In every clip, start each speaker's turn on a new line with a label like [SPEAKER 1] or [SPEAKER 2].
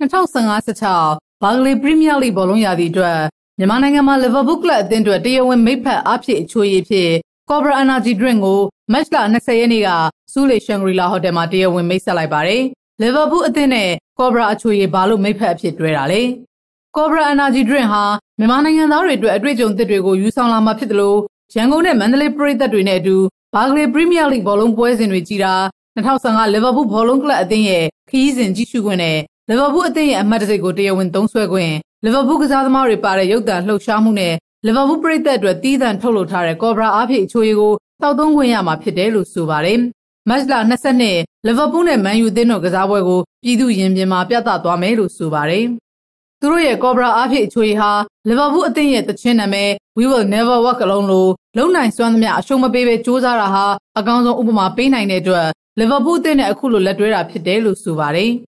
[SPEAKER 1] 2015-16ဘာဂလီပရီးမီးယားလိဘောလုံးရာသီအတွက်မြန်မာနိုင်ငံမှာလီဗာပူးကလပ်အသင်းအတွက်တရားဝင်မိတ်ဖက်အဖြစ်အချိုးရည်ဖြစ် Cobra Energy Drink ကိုမတ်လ20ရက်နေ့ကစူးလေရှန်ဂရီလာဟိုတယ်မှာတရားဝင်မိတ်ဆက်လိုက်ပါတယ်။လီဗာပူးအသင်းနဲ့ Cobra အချိုးရည်ဘာလို့မိတ်ဖက်အဖြစ်တွဲတာလဲ။ Cobra Energy Drink ဟာမြန်မာနိုင်ငံသားတွေအတွက်အတွေ့အကြုံသစ်တွေကိုယူဆောင်လာမှာဖြစ်တယ်လို့ရန်ကုန်နဲ့မန္တလေးပရိသတ်တွေနဲ့အတူဘာဂလီပရီးမီးယားလိဘောလုံးပွဲစဉ်တွေကြီးတာ2015လီဗာပူးဘောလုံးကလပ်အသင်းရဲ့ခရီးစဉ်ကြီးစုခွင့်နဲ့ လီဗာပူးအသင်းရဲ့အမှတ်တံဆိပ်ကိုတရားဝင်သုံးစွဲခွင့်လီဗာပူးကစားသမားတွေပါတဲ့ရုပ်သံလှုပ်ရှားမှုနဲ့လီဗာပူးပရိသတ်အတွက်တီးသန့်ထုတ်လုပ်ထားတဲ့ကော်ဘရာအားဖြင့်အချိုးရီကိုတောက်သုံးခွင့်ရမှာဖြစ်တယ်လို့ဆိုပါတယ်။မတ်လ22လီဗာပူးနဲ့မန်ယူအသင်းတို့ကစားပွဲကိုပြည်သူရင်ပြင်မှာပြသသွားမယ်လို့ဆိုပါတယ်။သူတို့ရဲ့ကော်ဘရာအားဖြင့်အချိုးရီဟာလီဗာပူးအသင်းရဲ့တခြင်းနာမည် We will never walk alone လို့လုံနိုင်စွမ်းသမျှအရှုံးမပေးဘဲစ조사တာဟာအကောင်းဆုံးဥပမာပေးနိုင်တဲ့အတွက်လီဗာပူးအသင်းနဲ့အခုလိုလက်တွဲတာဖြစ်တယ်လို့ဆိုပါတယ်။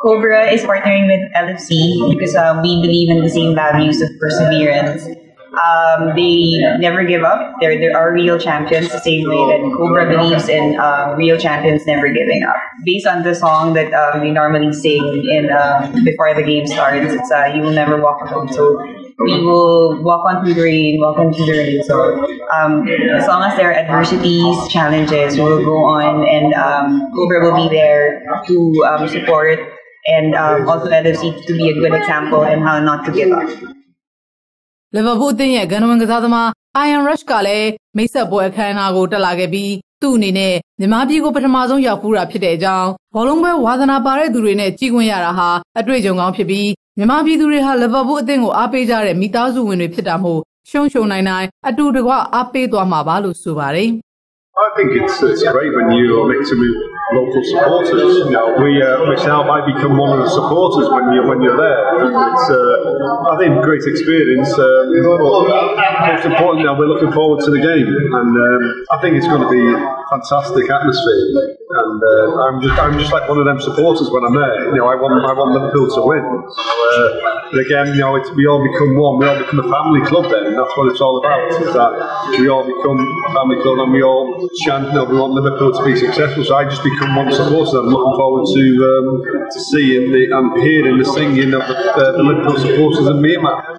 [SPEAKER 2] Cobra is partnering with LFC because uh, we believe in the same values of perseverance. Um, they never give up. They're, they're real champions, the same way that Cobra believes in um, real champions never giving up. Based on the song that um, they normally sing in um, before the game starts, it's uh, "You Will Never Walk Alone." So we will walk on through the rain, walk on through the rain. So um, as long as there are adversities, challenges, we will go on, and um, Cobra will be there to um, support and um, also LFC to be a good example in how not to give up.
[SPEAKER 1] လီဗာပူးအသင်းရဲ့ဂန်နဝင်ကစားသမား Iron Rush ကလည်းမိတ်ဆက်ပွဲအခမ်းအနားကိုတက်လာခဲ့ပြီးသူ့အနေနဲ့မြန်မာပြည်ကိုပထမဆုံးရောက်ဖူးတာဖြစ်တဲ့အကြောင်းဘောလုံးပွဲဝါသနာပါတဲ့သူတွေနဲ့ကြည်ခွင့်ရတာဟာအတွေ့အကြုံကောင်းဖြစ်ပြီးမြန်မာပြည်သူတွေဟာလီဗာပူးအသင်းကိုအားပေးကြတဲ့မိသားစုဝင်တွေဖြစ်တာမို့ရှုံရှုံနိုင်နိုင်အတူတကွအားပေးသွားမှာပါလို့ဆိုပါတယ်
[SPEAKER 3] I think it's it's great when you mix with local supporters. You know, we uh, myself I become one of the supporters when you when you're there. It's uh, I think great experience. Uh, most important now we're looking forward to the game, and um, I think it's going to be fantastic atmosphere. And uh, I'm just I'm just like one of them supporters when I'm there. You know, I want I want Liverpool to win. Uh, but again, you know, it's, we all become one. We all become a family club then, and that's what it's all about. Is that we all become a family club and we all chant, you know, we want Liverpool to be successful. So I just become one supporter. I'm looking forward to um, to seeing the and hearing the singing of the, uh, the Liverpool supporters in Myanmar.